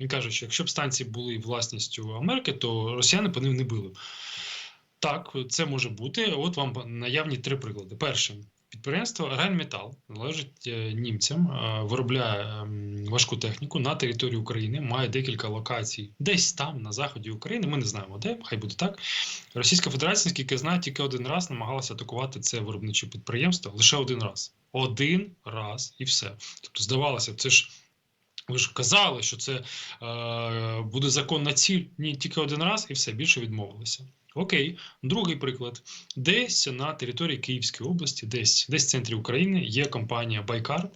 Він каже, що якщо б станції були власністю Америки, то росіяни по ним не били. Так, це може бути. От вам наявні три приклади. Перше, підприємство Ренметал належить е, німцям, е, виробляє ем, важку техніку на території України, має декілька локацій, десь там, на заході України. Ми не знаємо де, хай буде так. Російська Федерація, наскільки я знаю, тільки один раз намагалася атакувати це виробниче підприємство лише один раз. Один раз і все. Тобто, здавалося, це ж. Ви ж казали, що це е, буде законна ціль. Ні, тільки один раз і все більше відмовилися. Окей, другий приклад. Десь на території Київської області, десь десь в центрі України є компанія Байкар,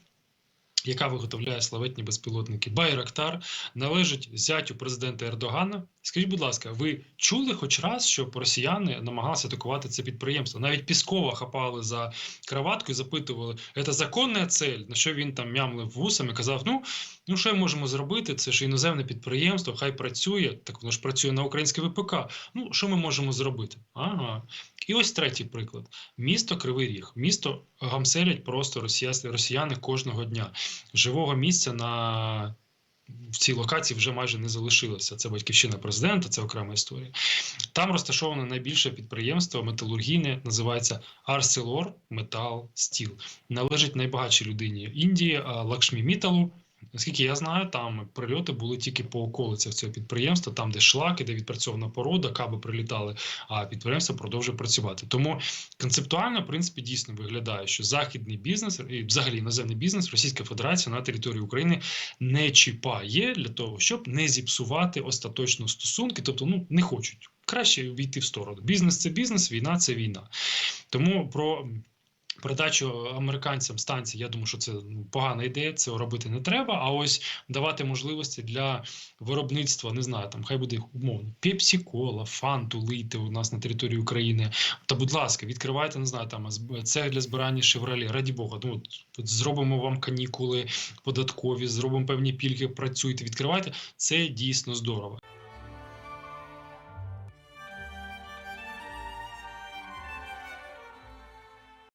яка виготовляє славетні безпілотники. Байрактар належить зятю президента Ердогана. Скажіть, будь ласка, ви чули хоч раз, щоб росіяни намагалися атакувати це підприємство? Навіть Піскова хапали за краватку і запитували, це законна цель? На що він там мямлив вусами казав: ну, ну що можемо зробити? Це ж іноземне підприємство, хай працює, так воно ж працює на українське ВПК. Ну, що ми можемо зробити? Ага. І ось третій приклад: місто Кривий Ріг. Місто гамселять просто росіяни кожного дня. Живого місця на в цій локації вже майже не залишилося. Це батьківщина президента, це окрема історія. Там розташоване найбільше підприємство металургійне, називається Арселор Метал Стіл. Належить найбагатшій людині Індії Лакшмі Міталу. Наскільки я знаю, там прильоти були тільки по околицях цього підприємства, там, де шлаки, де відпрацьована порода, каби прилітали, а підприємство продовжує працювати. Тому концептуально, в принципі, дійсно виглядає, що західний бізнес і взагалі іноземний бізнес Російська Федерація на території України не чіпає для того, щоб не зіпсувати остаточно стосунки, тобто ну не хочуть. Краще війти в сторону. Бізнес це бізнес, війна це війна. Тому про передачу американцям станцій, я думаю, що це ну, погана ідея, цього робити не треба. А ось давати можливості для виробництва, не знаю, там хай буде умовно пепсі кола, фанту лийте у нас на території України. Та, будь ласка, відкривайте, не знаю, там це для збирання шевролі. Раді Бога, ну от зробимо вам канікули податкові, зробимо певні пільги, працюйте, відкривайте. Це дійсно здорово.